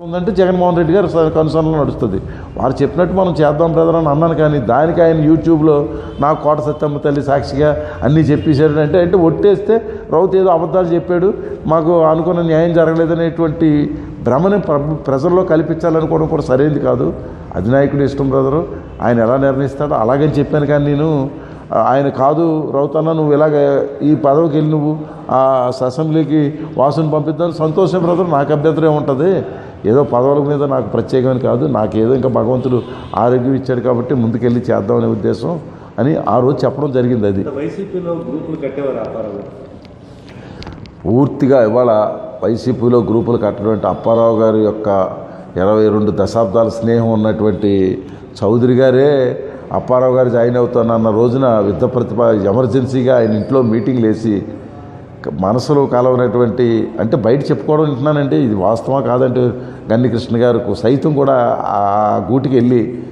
ఉందంటే జగన్మోహన్ రెడ్డి గారు కన్సర్న్లో నడుస్తుంది. వారు చెప్పినట్టు మనం చేద్దాం బ్రదర్ అని అన్నాను కానీ దానికి ఆయన యూట్యూబ్లో నాకు కోట సత్యమ్మ తల్లి సాక్షిగా అన్నీ చెప్పేశాడు అంటే అంటే ఒట్టేస్తే రౌత్ ఏదో అబద్ధాలు చెప్పాడు మాకు అనుకున్న న్యాయం జరగలేదనేటువంటి భ్రమని ప్ర- ప్రజల్లో కల్పించాలనుకోవడం కూడా సరైనది కాదు. అధినాయకుడు ఇష్టం బ్రదరు ఆయన ఎలా నిర్ణయిస్తాడో అలాగని చెప్పాను కానీ నేను ఆయన కాదు రౌతన్న నువ్వు ఇలాగ ఈ పదవికి వెళ్ళి నువ్వు ఆ అసెంబ్లీకి వాసుని పంపిద్దాం సంతోషం బ్రదర్ నాకు అభ్యంతరం ఉంటుంది ఏదో పదవుల మీద నాకు ప్రత్యేకమని కాదు నాకేదో ఇంకా భగవంతుడు ఆరోగ్యం ఇచ్చాడు కాబట్టి ముందుకెళ్ళి చేద్దామనే ఉద్దేశం అని ఆ రోజు చెప్పడం జరిగింది అది. వైసీపీలో గ్రూపులు కట్టేవారు అప్పారావు గారు? పూర్తిగా ఇవాళ వైసీపీలో గ్రూపులు కట్టినటువంటి అప్పారావు గారి యొక్క ఇరవై రెండు దశాబ్దాల స్నేహం ఉన్నటువంటి చౌదరి గారే అప్పారావు గారు జాయిన్ అవుతానన్న రోజున యుద్ధ ప్రతిభ ఎమర్జెన్సీగా ఆయన ఇంట్లో మీటింగ్లు వేసి మనసులో కలవనటువంటి అంటే బయట చెప్పుకోవడం వింటున్నానండి ఇది వాస్తవం కాదంటే గన్నికృష్ణ గారు సైతం కూడా ఆ గూటికి వెళ్ళి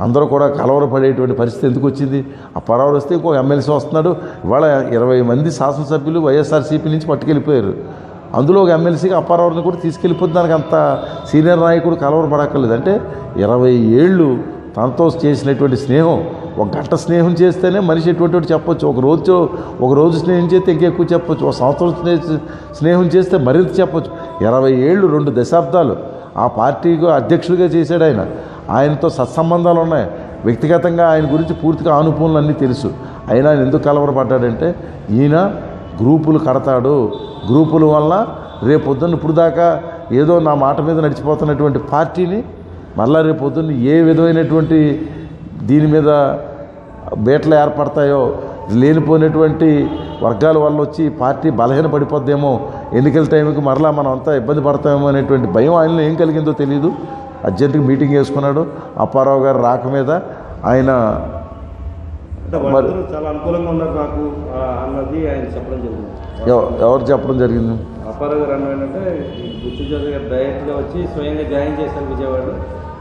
అందరూ కూడా కలవరపడేటువంటి పరిస్థితి ఎందుకు వచ్చింది? ఆ పరావులు వస్తే ఇంకో ఎమ్మెల్సీ వస్తున్నాడు. ఇవాళ ఇరవై మంది శాసనసభ్యులు వైఎస్ఆర్సీపీ నుంచి పట్టుకెళ్ళిపోయారు. అందులో ఒక ఎమ్మెల్సీగా అప్పారావుని కూడా తీసుకెళ్ళిపోతున్నానికి అంత సీనియర్ నాయకుడు కలవరపడక్కర్లేదు అంటే ఇరవై ఏళ్ళు తనతో చేసినటువంటి స్నేహం ఒక గంట స్నేహం చేస్తేనే మనిషి ఎటువంటి చెప్పొచ్చు. ఒక రోజు ఒక రోజు స్నేహం చేస్తే ఇంకెక్కువ చెప్పొచ్చు. ఒక సంవత్సరం స్నేహ స్నేహం చేస్తే మరింత చెప్పొచ్చు. ఇరవై ఏళ్ళు రెండు దశాబ్దాలు ఆ పార్టీకి అధ్యక్షుడిగా చేశాడు ఆయన. ఆయనతో సత్సంబంధాలు ఉన్నాయి. వ్యక్తిగతంగా ఆయన గురించి పూర్తిగా ఆనుకూలలు అన్నీ తెలుసు. అయినా ఆయన ఎందుకు కలవరపడ్డాడంటే ఈయన గ్రూపులు కడతాడు. గ్రూపుల వల్ల రేపు పొద్దున్న ఇప్పుడు దాకా ఏదో నా మాట మీద నడిచిపోతున్నటువంటి పార్టీని మళ్ళా రేపు పొద్దున్న ఏ విధమైనటువంటి దీని మీద బేటలు ఏర్పడతాయో లేనిపోయినటువంటి వర్గాల వల్ల వచ్చి పార్టీ బలహీన పడిపోద్దేమో ఎన్నికల టైంకి మరలా మనం అంతా ఇబ్బంది పడతామేమో అనేటువంటి భయం ఆయనలో ఏం కలిగిందో తెలియదు అర్జెంటుగా మీటింగ్ వేసుకున్నాడు అప్పారావు గారు రాక మీద ఆయన చాలా అనుకూలంగా ఉన్నారు నాకు అన్నది ఆయన చెప్పడం జరిగింది. ఎవ- ఎవరు చెప్పడం జరిగింది? అప్పారావు గారు అన్న ఏంటంటే ఈ బుచ్చి చౌదరి గారు డైరెక్ట్గా వచ్చి స్వయంగా జాయిన్ చేశారు విజయవాడలో.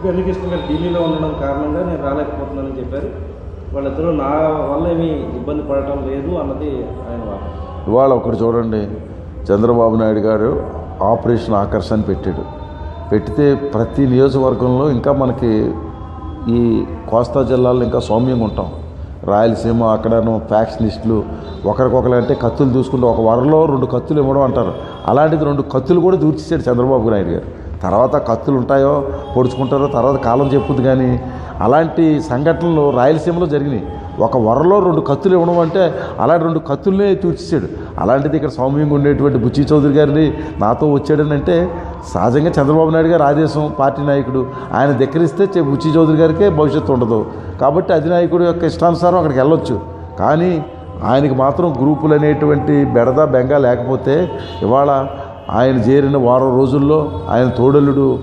వెంకటకృష్ణ గారు ఢిల్లీలో ఉండడం కారణంగా నేను రాలేకపోతున్నానని చెప్పారు. వాళ్ళిద్దరూ నా వల్ల ఏమీ ఇబ్బంది పడటం లేదు అన్నది ఆయన ఇవాళ ఒకటి చూడండి చంద్రబాబు నాయుడు గారు ఆపరేషన్ ఆకర్షణ పెట్టాడు. పెడితే ప్రతి నియోజకవర్గంలో ఇంకా మనకి ఈ కోస్తా జిల్లాలో ఇంకా సౌమ్యంగా ఉంటాం. రాయలసీమ అక్కడను ఫ్యాక్షనిస్టులు ఒకరికొకరు అంటే కత్తులు చూసుకుంటే ఒక వరలో రెండు కత్తులు ఇవ్వడం అంటారు. అలాంటిది రెండు కత్తులు కూడా దూర్చేసాడు చంద్రబాబు నాయుడు గారు. తర్వాత కత్తులు ఉంటాయో పొడుచుకుంటారో తర్వాత కాలం చెప్పుద్ది కానీ అలాంటి సంఘటనలు రాయలసీమలో జరిగినాయి. ఒక వరలో రెండు కత్తులు ఇవ్వడం అంటే అలాంటి రెండు కత్తులనే తూర్చేసాడు అలాంటిది ఇక్కడ సౌమ్యంగా ఉండేటువంటి బుచ్చి చౌదరి గారిని నాతో వచ్చాడని అంటే సహజంగా చంద్రబాబు నాయుడు గారు ఆదేశం పార్టీ నాయకుడు ఆయన ధిక్కరిస్తే చె- బుచ్చి చౌదరి గారికే భవిష్యత్తు ఉండదు. కాబట్టి అధినాయకుడు యొక్క ఇష్టానుసారం అక్కడికి వెళ్ళొచ్చు. కానీ ఆయనకి మాత్రం గ్రూపులు అనేటువంటి బెడద బెంగ లేకపోతే ఇవాళ ఆయన చేరిన వారం రోజుల్లో ఆయన తోడలుడు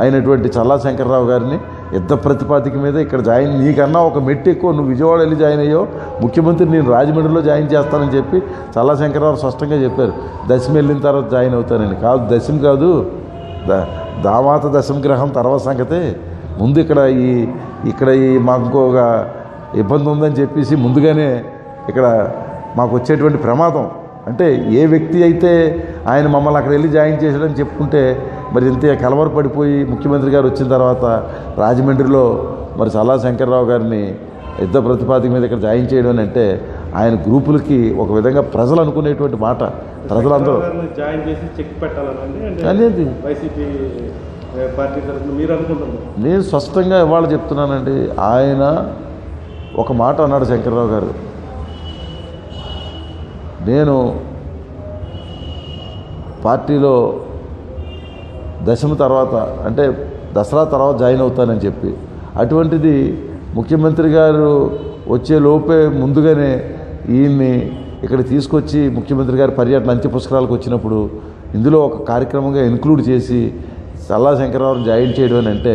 అయినటువంటి చల్లా శంకర్రావు గారిని యుద్ధ ప్రతిపాదిక మీద ఇక్కడ జాయిన్ నీకన్నా ఒక మెట్టు ఎక్కువ. నువ్వు విజయవాడ వెళ్ళి జాయిన్ అయ్యో ముఖ్యమంత్రి నేను రాజమండ్రిలో జాయిన్ చేస్తానని చెప్పి చల్లా శంకర్రావు స్పష్టంగా చెప్పారు. దశమి వెళ్ళిన తర్వాత జాయిన్ అవుతానని కాదు దశమి కాదు. ద- దామాత దశమ గ్రహం తర్వాత సంగతే. ముందు ఇక్కడ ఈ ఇక్కడ ఈ మాకు ఇంకొక ఇబ్బంది ఉందని చెప్పేసి ముందుగానే ఇక్కడ మాకు వచ్చేటువంటి ప్రమాదం. అంటే ఏ వ్యక్తి అయితే ఆయన మమ్మల్ని అక్కడ వెళ్ళి జాయిన్ చేశాడని చెప్పుకుంటే మరి ఇంత కలవర పడిపోయి ముఖ్యమంత్రి గారు వచ్చిన తర్వాత రాజమండ్రిలో మరి చల్లా శంకర్రావు గారిని యుద్ధ ప్రతిపాదిక మీద ఇక్కడ జాయిన్ చేయడం అని అంటే ఆయన గ్రూపులకి ఒక విధంగా ప్రజలు అనుకునేటువంటి మాట. ప్రజలందరూ. జాయిన్ చేసి చెక్ పెట్టాలని అంటే అనేది వైసీపీ పార్టీ తరఫున మీరు అనుకుంటున్నారు. నేను స్పష్టంగా ఇవాళ చెప్తున్నానండి. ఆయన ఒక మాట అన్నాడు శంకర్రావు గారు. నేను పార్టీలో దశమి తర్వాత అంటే దసరా తర్వాత జాయిన్ అవుతానని చెప్పి. అటువంటిది ముఖ్యమంత్రి గారు వచ్చే లోపే ముందుగానే ఈయన్ని ఇక్కడ తీసుకొచ్చి ముఖ్యమంత్రి గారి పర్యటన అంత్య పుష్కరాలకు వచ్చినప్పుడు ఇందులో ఒక కార్యక్రమంగా ఇన్క్లూడ్ చేసి సల్లా శంకరవరం జాయిన్ చేయడం అని అంటే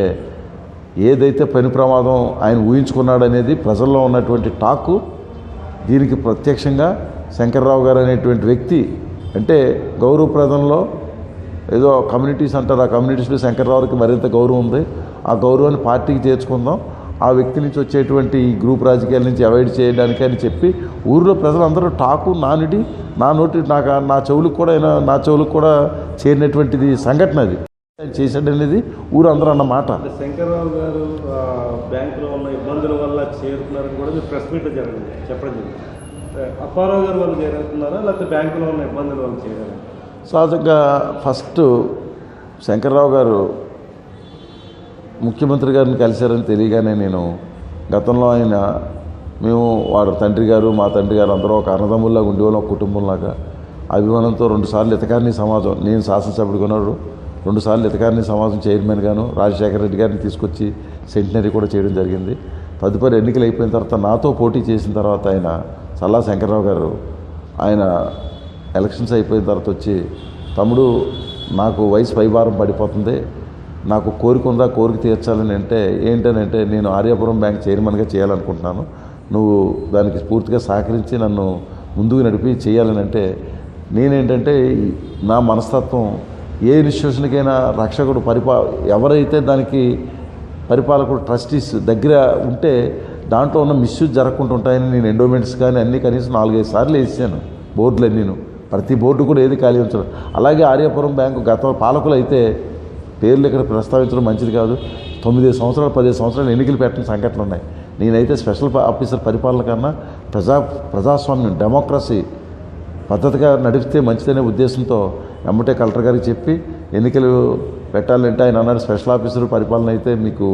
ఏదైతే పని ప్రమాదం ఆయన ఊహించుకున్నాడనేది ప్రజల్లో ఉన్నటువంటి టాకు దీనికి ప్రత్యక్షంగా శంకర్రావు గారు అనేటువంటి వ్యక్తి అంటే గౌరవప్రదంలో ఏదో కమ్యూనిటీస్ అంటారు. ఆ కమ్యూనిటీస్లో శంకర్రావుకి మరింత గౌరవం ఉంది. ఆ గౌరవాన్ని పార్టీకి చేర్చుకుందాం. ఆ వ్యక్తి నుంచి వచ్చేటువంటి ఈ గ్రూప్ రాజకీయాల నుంచి అవాయిడ్ చేయడానికి అని చెప్పి ఊరిలో ప్రజలందరూ టాకు నానిటి నా నోటి నాకు నా చెవులకు కూడా నా చెవులకు కూడా చేరినటువంటిది సంఘటన అది. చేశాడు చేశాడనేది ఊరు అందరూ అన్న మాట. శంకర్రావు గారు బ్యాంకులో ఉన్న ఇబ్బందుల వల్ల చేరుతున్నారని కూడా ప్రెస్ మీట్ జరగదు. చెప్పడం జరిగింది. అప్పారావు గారు వాళ్ళు చేరుతున్నారా లేకపోతే బ్యాంకులో ఉన్న ఇబ్బందులు వాళ్ళు చేరారా సహజంగా ఫస్ట్ శంకర్రావు గారు ముఖ్యమంత్రి గారిని కలిశారని తెలియగానే నేను గతంలో ఆయన మేము వాడు తండ్రి గారు మా తండ్రి గారు అందరూ ఒక అన్నదమ్ముల్లాగా ఉండేవాళ్ళం ఒక కుటుంబంలాగా. అభిమానంతో రెండుసార్లు ఇతకారిని సమాజం నేను శాసనసభ్యుడు కొన్నాడు రెండుసార్లు ఇతకారిని సమాజం చైర్మన్ గాను రాజశేఖర రెడ్డి గారిని తీసుకొచ్చి సెంటినరీ కూడా చేయడం జరిగింది. తదుపరి ఎన్నికలు అయిపోయిన తర్వాత నాతో పోటీ చేసిన తర్వాత ఆయన సల్లా శంకర్రావు గారు ఆయన ఎలక్షన్స్ అయిపోయిన తర్వాత వచ్చి తమ్ముడు నాకు వయసు పైభారం పడిపోతుంది. నాకు కోరిక ఉందా కోరిక తీర్చాలని అంటే ఏంటని అంటే నేను ఆర్యాపురం బ్యాంక్ చైర్మన్గా చేయాలనుకుంటున్నాను. నువ్వు దానికి పూర్తిగా సహకరించి నన్ను ముందుకు నడిపి చేయాలని అంటే నేనేంటంటే నా మనస్తత్వం ఏ ఇన్స్టిట్యూషన్కైనా రక్షకుడు పరిపా ఎవరైతే దానికి పరిపాలకుడు ట్రస్టీస్ దగ్గర ఉంటే దాంట్లో ఉన్న మిస్యూజ్ జరగకుండా ఉంటాయని నేను ఎండోమెంట్స్ కానీ అన్నీ కనీసం నాలుగైదు సార్లు వేసాను. బోర్డులు నేను ప్రతి బోర్డు కూడా ఏది ఖాళీ ఉంచడం. అలాగే ఆర్యపురం బ్యాంకు గత పాలకులు అయితే పేర్లు ఇక్కడ ప్రస్తావించడం మంచిది కాదు. తొమ్మిది సంవత్సరాలు పదిహేను సంవత్సరాలు ఎన్నికలు పెట్టిన సంఘటనలు ఉన్నాయి నేనైతే స్పెషల్ ఆఫీసర్ పరిపాలన కన్నా ప్రజా ప్రజాస్వామ్యం డెమోక్రసీ పద్ధతిగా నడిపితే మంచిదనే ఉద్దేశంతో ఎమ్మటే కలెక్టర్ గారికి చెప్పి ఎన్నికలు పెట్టాలంటే ఆయన అన్నాడు స్పెషల్ ఆఫీసర్ పరిపాలన అయితే మీకు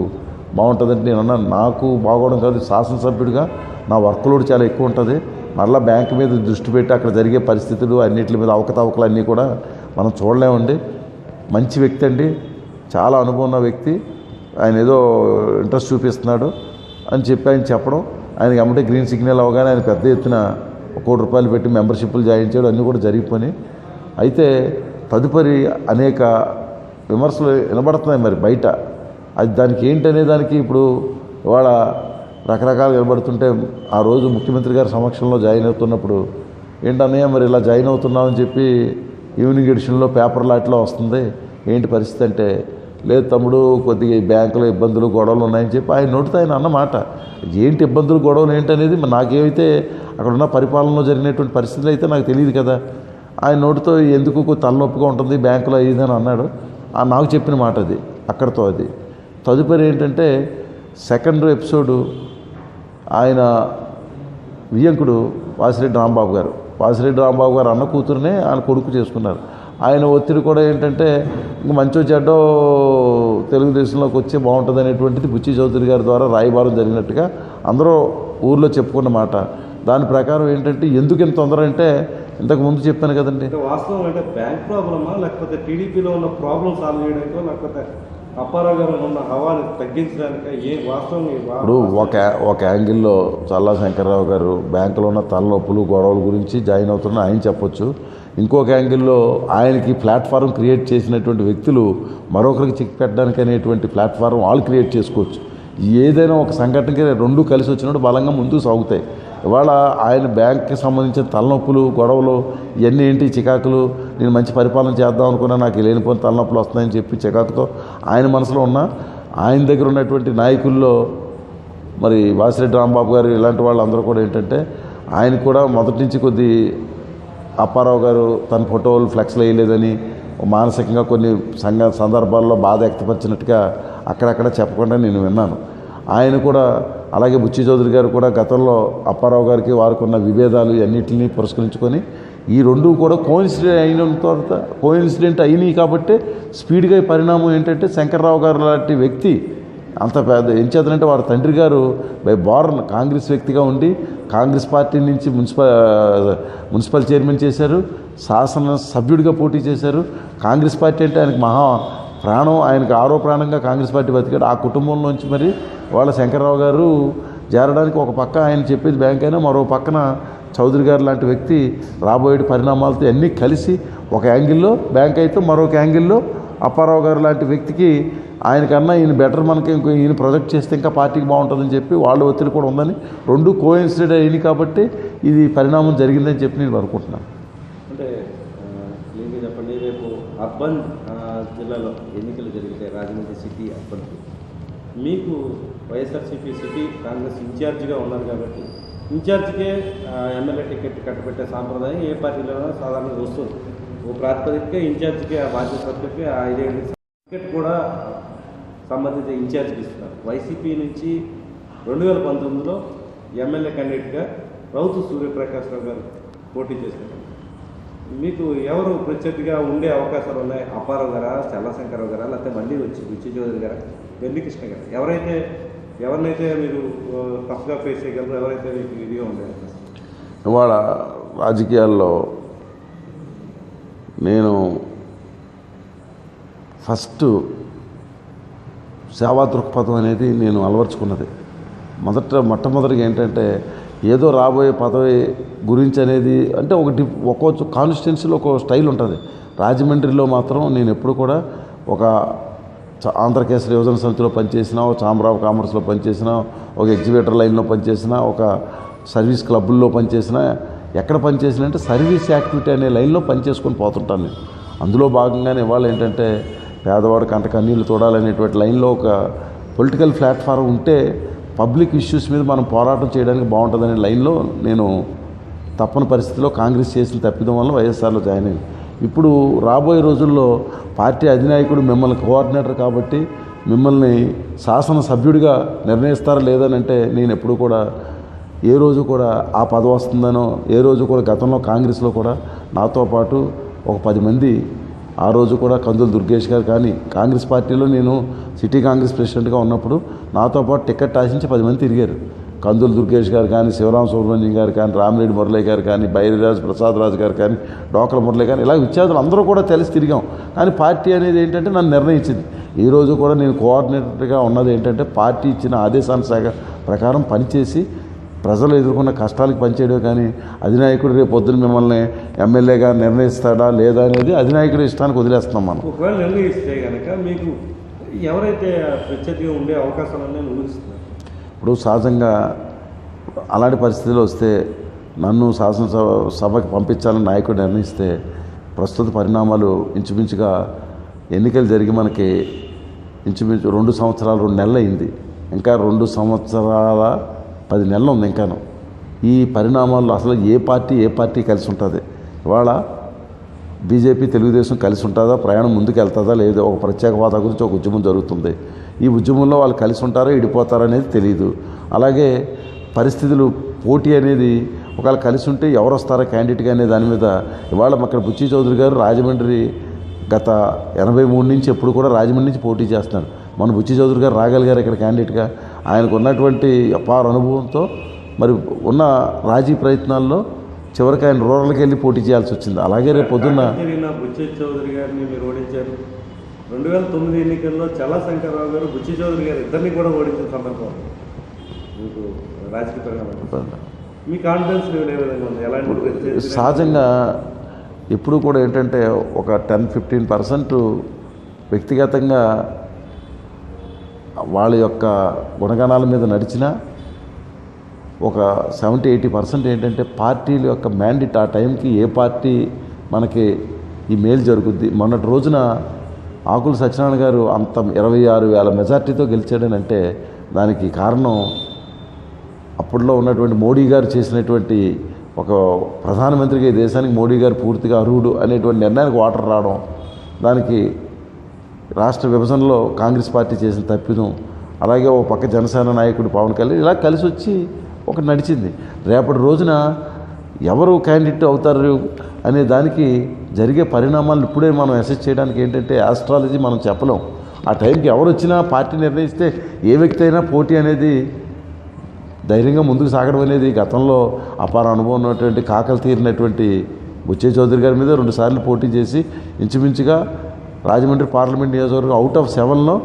బాగుంటుందంటే నేను అన్నా నాకు బాగోవడం కాదు శాసనసభ్యుడిగా నా వర్క్ లోడ్ చాలా ఎక్కువ ఉంటుంది. మరలా బ్యాంక్ మీద దృష్టి పెట్టి అక్కడ జరిగే పరిస్థితులు అన్నిటి మీద అవకతవకలు అన్నీ కూడా మనం చూడలేమండి. మంచి వ్యక్తి అండి. చాలా అనుభవం ఉన్న వ్యక్తి. ఆయన ఏదో ఇంట్రెస్ట్ చూపిస్తున్నాడు అని చెప్పి ఆయన చెప్పడం. ఆయనకి అమ్మటే గ్రీన్ సిగ్నల్ అవగానే ఆయన పెద్ద ఎత్తున కోటి రూపాయలు పెట్టి మెంబర్షిప్లు జాయిన్ చేయడం అన్నీ కూడా జరిగిపోయి అయితే తదుపరి అనేక విమర్శలు వినబడుతున్నాయి మరి బయట. అది దానికి ఏంటనే దానికి ఇప్పుడు ఇవాళ రకరకాలు వినబడుతుంటే ఆ రోజు ముఖ్యమంత్రి గారి సమక్షంలో జాయిన్ అవుతున్నప్పుడు ఏంటన్నయ్య మరి ఇలా జాయిన్ అవుతున్నామని చెప్పి ఈవినింగ్ ఎడిషన్లో పేపర్ లాట్లో వస్తుంది. ఏంటి పరిస్థితి అంటే లేదు తమ్ముడు కొద్దిగా ఈ బ్యాంకులో ఇబ్బందులు గొడవలు ఉన్నాయని చెప్పి ఆయన నోటితో ఆయన అన్నమాట ఏంటి ఇబ్బందులు గొడవలు ఏంటనేది నాకేమైతే అక్కడ ఉన్న పరిపాలనలో జరిగినటువంటి పరిస్థితులు అయితే నాకు తెలియదు కదా. ఆయన నోటితో ఎందుకు తలనొప్పిగా ఉంటుంది బ్యాంకులో ఇదని అన్నాడు. ఆ నాకు చెప్పిన మాట అది అక్కడితో అది. తదుపరి ఏంటంటే సెకండ్ ఎపిసోడు ఆయన వియంకుడు వాసిరెడ్డి రాంబాబు గారు. వాసిరెడ్డి రాంబాబు గారు అన్న కూతురునే ఆయన కొడుకు చేసుకున్నారు. ఆయన ఒత్తిడి కూడా ఏంటంటే ఇంక మంచో చెడ్డో తెలుగుదేశంలోకి వచ్చి బాగుంటుంది అనేటువంటిది బుచ్చి చౌదరి గారి ద్వారా రాయబారం జరిగినట్టుగా అందరూ ఊర్లో చెప్పుకున్న మాట. దాని ప్రకారం ఏంటంటే ఎందుకు ఇంత తొందర అంటే ఇంతకు ముందు చెప్పాను కదండి. వాస్తవం అంటే బ్యాంక్ ప్రాబ్లమా లేకపోతే టీడీపీలో ఉన్న ప్రాబ్లమ్ సాల్వ్ చేయడానికి లేకపోతే ఉన్న హవాని ఏ వాస్తవం ఇప్పుడు ఒక ఒక యాంగిల్లో చల్లా శంకర్రావు గారు బ్యాంకులో ఉన్న తలనొప్పులు గొడవల గురించి జాయిన్ అవుతున్న ఆయన చెప్పొచ్చు. ఇంకొక యాంగిల్లో ఆయనకి ప్లాట్ఫారం క్రియేట్ చేసినటువంటి వ్యక్తులు మరొకరికి చిక్ పెట్టడానికి అనేటువంటి ప్లాట్ఫారం వాళ్ళు క్రియేట్ చేసుకోవచ్చు. ఏదైనా ఒక సంఘటనకి రెండు కలిసి వచ్చినప్పుడు బలంగా ముందుకు సాగుతాయి. ఇవాళ ఆయన బ్యాంక్కి సంబంధించిన తలనొప్పులు గొడవలు ఇవన్నీ ఏంటి చికాకులు? నేను మంచి పరిపాలన చేద్దాం అనుకున్నా నాకు లేనిపోయిన తలనొప్పులు వస్తున్నాయని చెప్పి చికాకుతో ఆయన మనసులో ఉన్న ఆయన దగ్గర ఉన్నటువంటి నాయకుల్లో మరి వాసిరెడ్డి రాంబాబు గారు ఇలాంటి వాళ్ళందరూ కూడా ఏంటంటే ఆయన కూడా మొదటి నుంచి కొద్ది అప్పారావు గారు తన ఫోటోలు ఫ్లెక్స్లు వేయలేదని మానసికంగా కొన్ని సంఘ సందర్భాల్లో బాధ వ్యక్తపరిచినట్టుగా అక్కడక్కడ చెప్పకుండా నేను విన్నాను. ఆయన కూడా అలాగే బుచ్చి చౌదరి గారు కూడా గతంలో అప్పారావు గారికి వారికి ఉన్న విభేదాలు అన్నింటినీ పురస్కరించుకొని ఈ రెండు కూడా కోయిన్సిడెంట్ అయిన తర్వాత కోయిన్సిడెంట్ అయినాయి కాబట్టి స్పీడ్గా ఈ పరిణామం ఏంటంటే శంకర్రావు గారు లాంటి వ్యక్తి అంత పెద్ద ఏం చేతనంటే వారి తండ్రి గారు బై బార్న్ కాంగ్రెస్ వ్యక్తిగా ఉండి కాంగ్రెస్ పార్టీ నుంచి మున్సిపల్ మున్సిపల్ చైర్మన్ చేశారు శాసన సభ్యుడిగా పోటీ చేశారు. కాంగ్రెస్ పార్టీ అంటే ఆయనకు మహా ప్రాణం ఆయనకు ఆరో ప్రాణంగా కాంగ్రెస్ పార్టీ బతికాడు. ఆ కుటుంబంలోంచి మరి వాళ్ళ శంకర్రావు గారు చేరడానికి ఒక పక్క ఆయన చెప్పేది బ్యాంక్ అయినా మరో పక్కన చౌదరి గారు లాంటి వ్యక్తి రాబోయే పరిణామాలతో అన్నీ కలిసి ఒక యాంగిల్లో బ్యాంక్ అయితే మరొక యాంగిల్లో అప్పారావు గారు లాంటి వ్యక్తికి ఆయనకన్నా ఈయన బెటర్ మనకి ఇంకో ఈయన ప్రొజెక్ట్ చేస్తే ఇంకా పార్టీకి బాగుంటుందని చెప్పి వాళ్ళ ఒత్తిడి కూడా ఉందని రెండు కోయిన్సిడెంట్ అయింది కాబట్టి ఇది పరిణామం జరిగిందని చెప్పి నేను అనుకుంటున్నాను. అంటే చెప్పండి రేపు అర్బన్ జిల్లాలో ఎన్నికలు జరిగితే రాజమండ్రి సిటీ అర్బన్ మీకు వైఎస్ఆర్సీపీ సిటీ కాంగ్రెస్ ఇన్ఛార్జిగా ఉన్నారు కాబట్టి ఇన్ఛార్జ్కే ఎమ్మెల్యే టికెట్ కట్టబెట్టే సాంప్రదాయం ఏ పార్టీలో సాధారణంగా వస్తుంది. ఓ ప్రాతిపదికగా ఇన్ఛార్జికి ఆ బాధ్యత పట్టుకి ఆ ఐదేళ్ళకి టికెట్ కూడా సంబంధిత ఇన్ఛార్జ్కి ఇస్తున్నారు. వైసీపీ నుంచి రెండు వేల పంతొమ్మిదిలో ఎమ్మెల్యే క్యాండిడేట్గా రౌతు సూర్యప్రకాశ్ రావు గారు పోటీ చేశారు. మీకు ఎవరు ప్రత్యర్థిగా ఉండే అవకాశాలు ఉన్నాయి? అప్పారావు గారా చల్లశంకరరావు గారా లేకపోతే మళ్ళీ వచ్చి బుచ్చి చౌదరి గారా? వెల్లికృష్ణ గారు. ఎవరైతే ఎవరినైతే మీరు టఫ్గా ఫేస్ చేయగలరు ఎవరైతే మీకు ఇదిగా ఉండేది ఇవాళ రాజకీయాల్లో నేను ఫస్ట్ సేవా దృక్పథం అనేది నేను అలవర్చుకున్నది. మొదట మొట్టమొదటిగా ఏంటంటే ఏదో రాబోయే పదవి గురించి అనేది అంటే ఒకటి ఒక్కో కాన్స్టిట్యున్సీలో ఒక స్టైల్ ఉంటుంది. రాజమండ్రిలో మాత్రం నేను ఎప్పుడు కూడా ఒక ఆంధ్రకేసరి యువజన సమితిలో పనిచేసిన ఒక చామరావు ఆఫ్ కామర్స్లో పనిచేసిన ఒక ఎగ్జిబిటర్ లైన్లో పనిచేసిన ఒక సర్వీస్ క్లబ్బుల్లో పనిచేసిన ఎక్కడ పనిచేసిన అంటే సర్వీస్ యాక్టివిటీ అనే లైన్లో పనిచేసుకొని పోతుంటాను నేను. అందులో భాగంగానే ఇవాళ ఏంటంటే పేదవాడు కంట కన్నీళ్ళు తోడాలనేటువంటి లైన్లో ఒక పొలిటికల్ ప్లాట్ఫారం ఉంటే పబ్లిక్ ఇష్యూస్ మీద మనం పోరాటం చేయడానికి బాగుంటుందనే లైన్లో నేను తప్పని పరిస్థితిలో కాంగ్రెస్ చేసిన తప్పిదం వల్ల వైఎస్ఆర్లో జాయిన్ అయింది ఇప్పుడు రాబోయే రోజుల్లో పార్టీ అధినాయకుడు మిమ్మల్ని కోఆర్డినేటర్ కాబట్టి మిమ్మల్ని శాసన సభ్యుడిగా నిర్ణయిస్తారా లేదనంటే నేను ఎప్పుడు కూడా ఏ రోజు కూడా ఆ పదవి వస్తుందనో ఏ రోజు కూడా గతంలో కాంగ్రెస్లో కూడా నాతో పాటు ఒక పది మంది ఆ రోజు కూడా కందులు దుర్గేష్ గారు కానీ కాంగ్రెస్ పార్టీలో నేను సిటీ కాంగ్రెస్ ప్రెసిడెంట్గా ఉన్నప్పుడు నాతో పాటు టికెట్ ఆశించి పది మంది తిరిగారు. కందులు దుర్గేష్ గారు కానీ శివరామ సుబ్రహ్మణ్యం గారు కానీ రామిరెడ్డి మురళి గారు కానీ బైరిరాజు ప్రసాద్ రాజు గారు కానీ డోకల మురళి కానీ ఇలా విద్యార్థులు అందరూ కూడా తెలిసి తిరిగాం. కానీ పార్టీ అనేది ఏంటంటే నన్ను నిర్ణయించింది. ఈరోజు కూడా నేను కోఆర్డినేటర్గా ఉన్నది ఏంటంటే పార్టీ ఇచ్చిన ఆదేశానుసార ప్రకారం పనిచేసి ప్రజలు ఎదుర్కొన్న కష్టాలకు పనిచేయడం కానీ అధినాయకుడు రేపు పొద్దున మిమ్మల్ని ఎమ్మెల్యేగా నిర్ణయిస్తాడా లేదా అనేది అధినాయకుడి ఇష్టానికి వదిలేస్తున్నాం మనం. ఒకవేళ నిర్ణయిస్తే కనుక మీకు ఎవరైతే ప్రత్యర్థిగా ఉండే అవకాశాలు ఊహిస్తున్నారు ఇప్పుడు సహజంగా అలాంటి పరిస్థితులు వస్తే నన్ను శాసనసభ సభకు పంపించాలని నాయకుడు నిర్ణయిస్తే ప్రస్తుత పరిణామాలు ఇంచుమించుగా ఎన్నికలు జరిగి మనకి ఇంచుమించు రెండు సంవత్సరాలు రెండు నెలలు అయింది ఇంకా రెండు సంవత్సరాల పది నెలలు ఉంది ఇంకాను. ఈ పరిణామాల్లో అసలు ఏ పార్టీ ఏ పార్టీ కలిసి ఉంటుంది? ఇవాళ బీజేపీ తెలుగుదేశం కలిసి ఉంటుందా? ప్రయాణం ముందుకు వెళ్తుందా లేదా ఒక ప్రత్యేక హోదా గురించి ఒక ఉద్యమం జరుగుతుంది. ఈ ఉద్యమంలో వాళ్ళు కలిసి ఉంటారో ఇడిపోతారో అనేది తెలియదు అలాగే పరిస్థితులు పోటీ అనేది ఒకవేళ కలిసి ఉంటే ఎవరు వస్తారో క్యాండిడేట్గా అనే దాని మీద ఇవాళ అక్కడ బుచ్చి చౌదరి గారు రాజమండ్రి గత ఎనభై మూడు నుంచి ఎప్పుడు కూడా రాజమండ్రి నుంచి పోటీ చేస్తున్నారు. మన బుచ్చి చౌదరి గారు రాగలిగారు ఇక్కడ క్యాండిడేట్గా ఆయనకు ఉన్నటువంటి అపార అనుభవంతో మరి ఉన్న రాజీ ప్రయత్నాల్లో చివరికి ఆయన రూరల్కి వెళ్ళి పోటీ చేయాల్సి వచ్చింది. అలాగే రేపు పొద్దున్న బుచ్చి చౌదరి గారిని రెండు వేల తొమ్మిది ఎన్నికల్లో చల్లా శంకర్రావు గారు బుచ్చి చౌదరి గారు ఇద్దరిని కూడా ఓడించిన సందర్భం మీకు రాజకీయ మీ కాన్ఫిడెన్స్ ఏ విధంగా ఉంది? ఎలాంటి సహజంగా ఎప్పుడు కూడా ఏంటంటే ఒక టెన్ ఫిఫ్టీన్ పర్సెంట్ వ్యక్తిగతంగా వాళ్ళ యొక్క గుణగణాల మీద నడిచినా ఒక సెవెంటీ ఎయిటీ పర్సెంట్ ఏంటంటే పార్టీల యొక్క మ్యాండేట్ ఆ టైంకి ఏ పార్టీ మనకి ఈ మేలు జరుగుద్ది? మొన్నటి రోజున ఆకుల సత్యనారాయణ గారు అంత ఇరవై ఆరు వేల మెజార్టీతో గెలిచాడని అంటే దానికి కారణం అప్పట్లో ఉన్నటువంటి మోడీ గారు చేసినటువంటి ఒక ప్రధానమంత్రిగా ఈ దేశానికి మోడీ గారు పూర్తిగా అర్హుడు అనేటువంటి నిర్ణయానికి వాటర్ రావడం దానికి రాష్ట్ర విభజనలో కాంగ్రెస్ పార్టీ చేసిన తప్పిదం అలాగే ఓ పక్క జనసేన నాయకుడు పవన్ కళ్యాణ్ ఇలా కలిసి వచ్చి ఒక నడిచింది. రేపటి రోజున ఎవరు క్యాండిడేట్ అవుతారు అనే దానికి జరిగే పరిణామాలను ఇప్పుడే మనం అసెస్ చేయడానికి ఏంటంటే ఆస్ట్రాలజీ మనం చెప్పలేం. ఆ టైంకి ఎవరు వచ్చినా పార్టీ నిర్ణయిస్తే ఏ వ్యక్తి అయినా పోటీ అనేది ధైర్యంగా ముందుకు సాగడం అనేది గతంలో అపార అనుభవం ఉన్నటువంటి కాకలు తీరినటువంటి బుచ్చే చౌదరి గారి మీద రెండుసార్లు పోటీ చేసి ఇంచుమించుగా రాజమండ్రి పార్లమెంట్ నియోజకవర్గం అవుట్ ఆఫ్ సెవెన్లో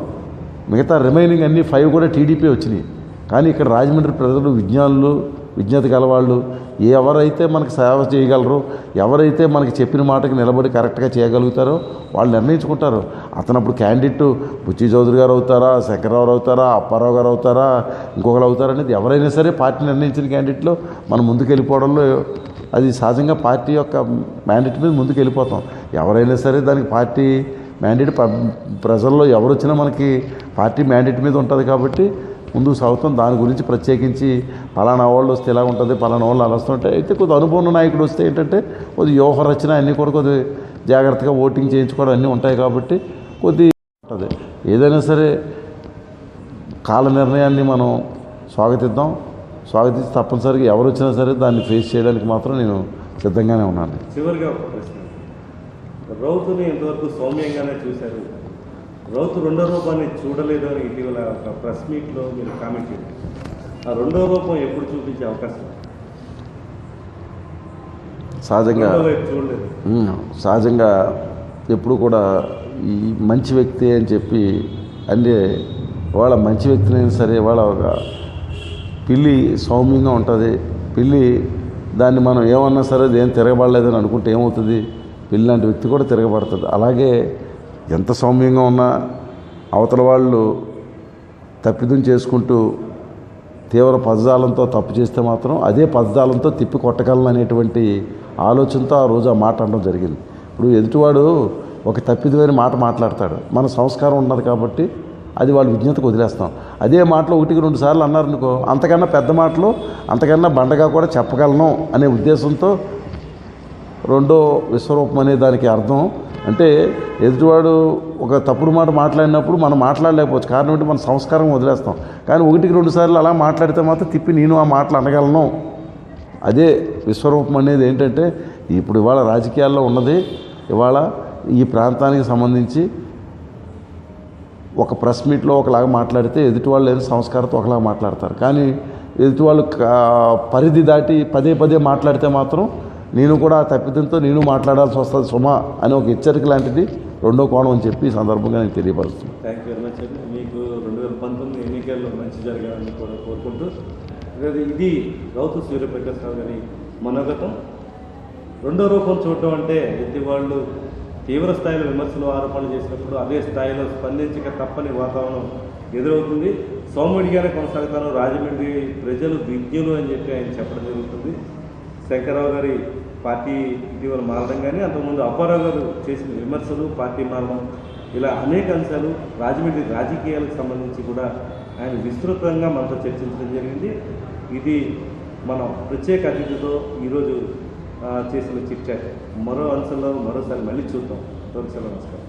మిగతా రిమైనింగ్ అన్ని ఫైవ్ కూడా టీడీపీ వచ్చినాయి. కానీ ఇక్కడ రాజమండ్రి ప్రజలు విజ్ఞానులు విజ్ఞత గలవాళ్ళు ఎవరైతే మనకి సేవ చేయగలరో ఎవరైతే మనకి చెప్పిన మాటకి నిలబడి కరెక్ట్గా చేయగలుగుతారో వాళ్ళు నిర్ణయించుకుంటారు. అతను అప్పుడు క్యాండిడేట్ బుచ్చి చౌదరి గారు అవుతారా శంకర్రావు అవుతారా అప్పారావు గారు అవుతారా ఇంకొకరు అవుతారా అనేది ఎవరైనా సరే పార్టీ నిర్ణయించిన క్యాండిడేట్లో మనం ముందుకు వెళ్ళిపోవడంలో అది సహజంగా పార్టీ యొక్క మ్యాండేట్ మీద ముందుకు వెళ్ళిపోతాం ఎవరైనా సరే దానికి పార్టీ మ్యాండేట్ ప్రజల్లో ఎవరు వచ్చినా మనకి పార్టీ మ్యాండేట్ మీద ఉంటుంది కాబట్టి ముందుకు సాగుతాం. దాని గురించి ప్రత్యేకించి పలానా వాళ్ళు వస్తే ఇలా ఉంటుంది పలానా వాళ్ళు అలా వస్తుంటే అయితే కొద్ది అనుభవం నాయకుడు వస్తే ఏంటంటే కొద్ది వ్యూహ రచన అన్నీ కూడా కొద్ది జాగ్రత్తగా ఓటింగ్ చేయించుకోవడం అన్నీ ఉంటాయి కాబట్టి కొద్ది ఉంటుంది. ఏదైనా సరే కాల నిర్ణయాన్ని మనం స్వాగతిద్దాం. స్వాగతించి తప్పనిసరిగా ఎవరు వచ్చినా సరే దాన్ని ఫేస్ చేయడానికి మాత్రం నేను సిద్ధంగానే ఉన్నాను. చివరిగా ప్రశ్న. రౌతుని ఎంతవరకు సౌమ్యంగానే చూశారు? రౌతు రెండో రూపాన్ని చూడలేదు అని ఇటీవల ఒక ప్రెస్ మీట్లో మీరు కామెంట్ చేశారు. ఆ రెండో రూపం ఎప్పుడు చూపించే అవకాశం? సహజంగా సహజంగా ఎప్పుడు కూడా ఈ మంచి వ్యక్తి అని చెప్పి అంటే వాళ్ళ మంచి వ్యక్తినైనా సరే వాళ్ళ ఒక పిల్లి సౌమ్యంగా ఉంటుంది. పిల్లి దాన్ని మనం ఏమన్నా సరే అది ఏం తిరగబడలేదని అనుకుంటే ఏమవుతుంది? పిల్లి లాంటి వ్యక్తి కూడా తిరగబడుతుంది. అలాగే ఎంత సౌమ్యంగా ఉన్నా అవతల వాళ్ళు తప్పిదం చేసుకుంటూ తీవ్ర పదజాలంతో తప్పు చేస్తే మాత్రం అదే పదజాలంతో తిప్పి కొట్టగలను అనేటువంటి ఆలోచనతో ఆ రోజు ఆ మాట అనడం జరిగింది. ఇప్పుడు ఎదుటివాడు ఒక తప్పిదమైన మాట మాట్లాడతాడు. మన సంస్కారం ఉన్నది కాబట్టి అది వాళ్ళ విజ్ఞతకు వదిలేస్తాం. అదే మాటలో ఒకటికి రెండు సార్లు అన్నారనుకో అంతకన్నా పెద్ద మాటలు అంతకన్నా బండగా కూడా చెప్పగలను అనే ఉద్దేశంతో రెండో విశ్వరూపం అనే దానికి అర్థం అంటే ఎదుటివాడు ఒక తప్పుడు మాట మాట్లాడినప్పుడు మనం మాట్లాడలేకపోవచ్చు. కారణం ఏంటి? మన సంస్కారం వదిలేస్తాం. కానీ ఒకటికి రెండు సార్లు అలా మాట్లాడితే మాత్రం తిప్పి నేను ఆ మాటలు అనగలను. అదే విశ్వరూపం అనేది ఏంటంటే ఇప్పుడు ఇవాళ రాజకీయాల్లో ఉన్నది. ఇవాళ ఈ ప్రాంతానికి సంబంధించి ఒక ప్రెస్ మీట్లో ఒకలాగా మాట్లాడితే ఎదుటి వాళ్ళు ఏదో సంస్కారంతో ఒకలాగా మాట్లాడతారు. కానీ ఎదుటి వాళ్ళు పరిధి దాటి పదే పదే మాట్లాడితే మాత్రం నేను కూడా తప్పిదంతో నేను మాట్లాడాల్సి వస్తుంది సుమ అని ఒక హెచ్చరిక లాంటిది రెండో కోణం అని చెప్పి ఈ సందర్భంగా నేను తెలియపరుస్తుంది థ్యాంక్ యూ వెరీ మచ్ అండి మీకు రెండు వేల పంతొమ్మిది ఎన్నికల్లో మంచి జరగాలని కూడా కోరుకుంటూ ఇది- రౌతు గౌతు సూర్యప్రకాశ్ రావు గారి మనోగతం. రెండో రూపం చూడటం అంటే ఎత్తి వాళ్ళు తీవ్ర స్థాయిలో విమర్శలు ఆరోపణలు చేసినప్పుడు అదే స్థాయిలో స్పందించక తప్పని వాతావరణం ఎదురవుతుంది. సోముడిగానే కొనసాగుతాను. రాజమండ్రి ప్రజలు విజ్ఞులు అని చెప్పి ఆయన చెప్పడం జరుగుతుంది. శంకరరావు గారి పార్టీ ఇటీవల మారడం కానీ అంతకుముందు అప్పారావు గారు చేసిన విమర్శలు పార్టీ మారడం ఇలా అనేక అంశాలు రాజమండ్రి రాజకీయాలకు సంబంధించి కూడా ఆయన విస్తృతంగా మనతో చర్చించడం జరిగింది. ఇది మనం ప్రత్యేక అతిథితో ఈరోజు చేసిన చిట్ చాట్ మరో అంశంలో మరోసారి మళ్ళీ చూద్దాం. తొలిసెలవు నమస్కారం.